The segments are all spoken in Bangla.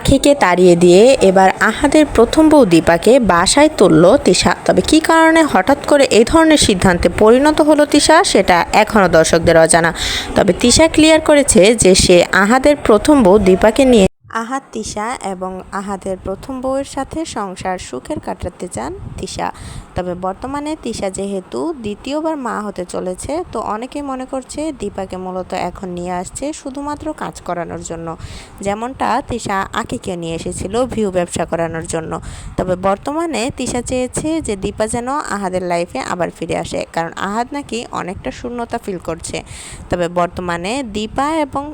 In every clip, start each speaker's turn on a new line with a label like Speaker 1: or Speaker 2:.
Speaker 1: আখিকে তাড়িয়ে দিয়ে এবার আহাদের প্রথম বউ দীপাকে বাসায় তুলল তিশা। তবে কি কারণে হঠাৎ করে এই ধরনের সিদ্ধান্তে পরিণত হলো তিশা, সেটা এখনও দর্শকদের অজানা। তবে তিশা ক্লিয়ার করেছে যে সে আহাদের প্রথম বউ দীপাকে নিয়ে আহাদ তিশা এবং আহাদের প্রথম বউয়ের সাথে সংসার সুখের কাটাতে চান তিশা। তবে বর্তমানে তিশা যেহেতু দ্বিতীয়বার মা হতে চলেছে, তো অনেকেই মনে করছে দীপাকে মূলত এখন নিয়ে আসছে শুধুমাত্র কাজ করানোর জন্য। যেমনটা তিশা আকিকে নিয়ে এসেছিল ভিউ ব্যবসা করানোর জন্য। তবে বর্তমানে তিশা চেয়েছে যে দীপা যেন আহাদের লাইফে আবার ফিরে আসে, কারণ আহাদ নাকি অনেকটা শূন্যতা ফিল করছে। তবে বর্তমানে দীপা এবং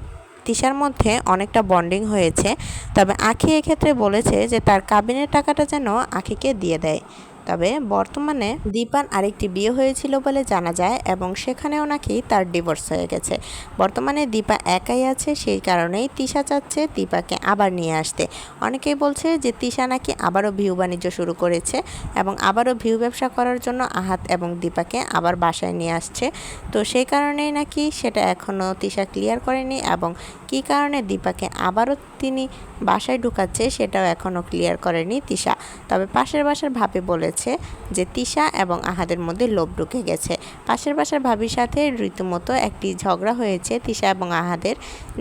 Speaker 1: তিশার মধ্যে অনেকটা বন্ডিং হয়েছে। তবে আখি এক্ষেত্রে বলেছে যে তার কাবিনের টাকাটা যেন আখিকে দিয়ে দেয়। তবে বর্তমানে দীপার আরেকটি বিয়ে হয়েছিল বলে জানা যায় এবং সেখানেও নাকি তার ডিভোর্স হয়ে গেছে। বর্তমানে দীপা একাই আছে, সেই কারণেই তিশা চাচ্ছে দীপাকে আবার নিয়ে আসতে। অনেকেই বলছে যে তিশা নাকি আবারও ভিউ বাণিজ্য শুরু করেছে এবং আবারও ভিউ ব্যবসা করার জন্য আহাত এবং দীপাকে আবার বাসায় নিয়ে আসছে। তো সেই কারণেই নাকি সেটা এখনও তিশা ক্লিয়ার করেনি এবং কী কারণে দীপাকে আবারও তিনি বাসায় ঢুকাচ্ছে সেটাও এখনও ক্লিয়ার করেনি তিশা। তবে পাশের বাসার ভাবে বলেছে যে তিশা এবং আহাদের মধ্যে লোভ ঢুকে গেছে। পাশের বাসার ভাবির সাথে রীতিমতো একটি ঝগড়া হয়েছে তিশা এবং আহাদের,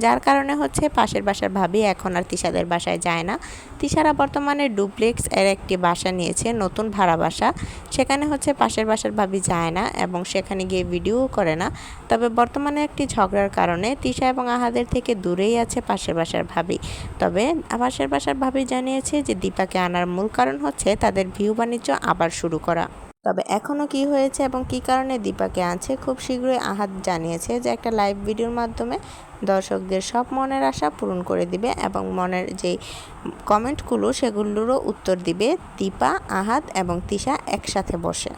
Speaker 1: যার কারণে হচ্ছে পাশের বাসার ভাবি এখন আর তিশাদের বাসায় যায় না। তিশারা বর্তমানে ডুপ্লেক্স এর একটি বাসা নিয়েছে, নতুন ভাড়া বাসা। সেখানে হচ্ছে পাশের বাসার ভাবি যায় না এবং সেখানে গিয়ে ভিডিও করে না। তবে বর্তমানে একটি ঝগড়ার কারণে তিশা এবং আহাদের থেকে দূরেই আছে পাশের বাসার ভাবি। তবে পাশের বাসার ভাবি জানিয়েছে যে দীপাকে আনার মূল কারণ হচ্ছে তাদের ভিউ বাণিজ্য আবার শুরু করা। তবে এখনও কি হয়েছে এবং কি কারণে দীপাকে আছে খুব শীঘ্রই আহাত জানিয়েছে যে একটা লাইভ ভিডিওর মাধ্যমে দর্শকদের সব মনের আশা পূরণ করে দিবে এবং মনের যেই কমেন্টগুলো সেগুলোরও উত্তর দিবে দীপা আহাত এবং তিশা একসাথে বসে।